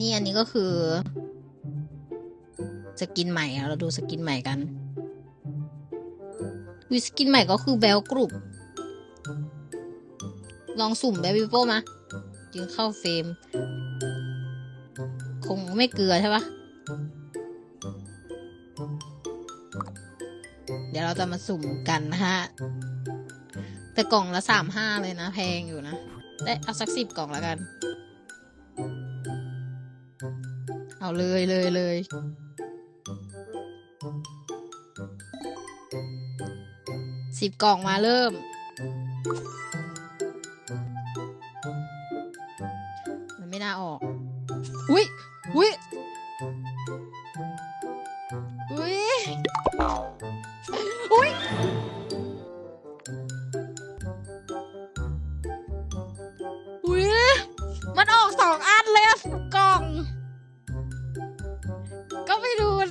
นี่อันนี้ก็คือ สกินใหม่เราดูสกินใหม่กันวิสกินใหม่ก็คือแบลกรุบลองสุ่มแบลวิโป้มาจึงเข้าเฟรม งไม่เกลือใช่ปะเดี๋ยวเราจะมาสุ่มกันนะฮะ แต่กล่องละสามห้าเลยนะ แพงอยู่นะ ได้เอาสักสิบกล่องแล้วกัน เอาเลยเลยเลยสิบกล่องมาเริ่ม มันไม่น่าออก อุ้ย มันออกสองอันเลยอะกล่อง ก็ไปดูมัน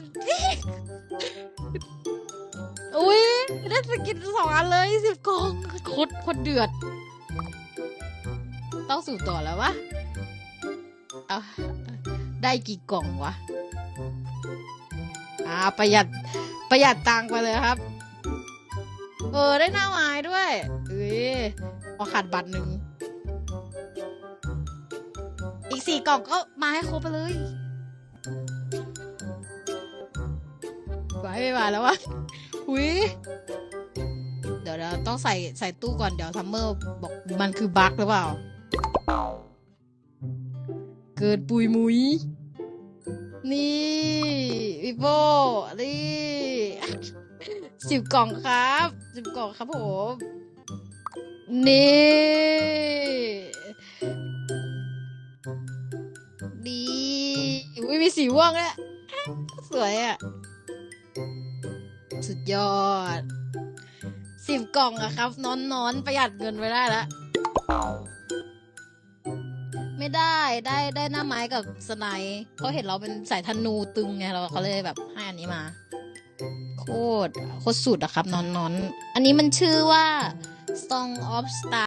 อุ้ยได้สกินสองอันเลยสิบกล่องโคตรโคตรเดือด ต้องสู่ต่อแล้ววะเอาได้กี่กล่องวะ อ่าประหยัดประหยัดตังไปเลยครับ เออได้หน้าไม้ด้วย เอ้ยพอขาดบัตรหนึ่ง สี่กล่องก็มาให้ครบไปเลยไว้ไม่มาแล้ววะหุยเดี๋ยวเราต้องใส่ใส่ตู้ก่อนเดี๋ยวทัมเมอร์บอกมันคือบั๊กหรือเปล่า เกิดปุยมุย นี่วิโบนี่สิบกล่องครับสิบกล่องครับผม นี่ อุ้ยมีสีม่วงด้วสวยอะ สุดยอดสิบกล่องอะครับ นอนนอนประหยัดเงินไว้ได้แล้วไม่ได้ได้ได้หน้าไม้กับสไนป์เขาเห็นเราเป็นสายธนูตึงไงเราเขาเลยแบบให้อันนี้มา โคตรโคตรสุดอะครับ นอนนอน อันนี้มันชื่อว่า Song of Star